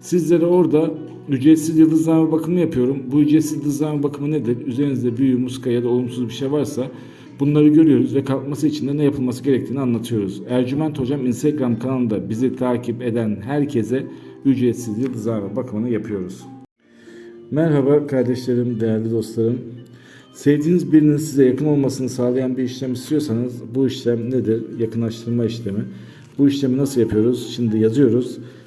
sizlere orada ücretsiz yıldızlama bakımı yapıyorum. Bu ücretsiz yıldızlama bakımı nedir? Üzerinizde büyü, muska ya da olumsuz bir şey varsa bunları görüyoruz ve kalkması için de ne yapılması gerektiğini anlatıyoruz. Ercüment Hocam Instagram kanalında bizi takip eden herkese ücretsiz yıldızlama bakımını yapıyoruz. Merhaba kardeşlerim, değerli dostlarım. Sevdiğiniz birinin size yakın olmasını sağlayan bir işlem istiyorsanız bu işlem nedir? Yakınlaştırma işlemi. Bu işlemi nasıl yapıyoruz? Şimdi yazıyoruz.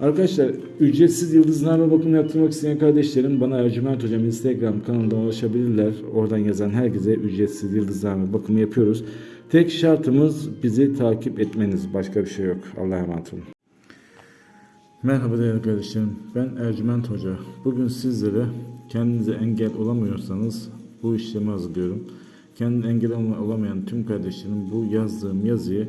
Arkadaşlar ücretsiz yıldızlarla bakım yaptırmak isteyen kardeşlerim bana Ercüment Hocam Instagram kanalından ulaşabilirler. Oradan yazan herkese ücretsiz yıldızlarla bakımı yapıyoruz. Tek şartımız bizi takip etmeniz. Başka bir şey yok. Allah'a emanet olun. Merhaba değerli kardeşlerim. Ben Ercüment Hoca. Bugün sizlere kendinize engel olamıyorsanız bu işlemi hazırlıyorum. Kendine engel olamayan tüm kardeşlerim bu yazdığım yazıyı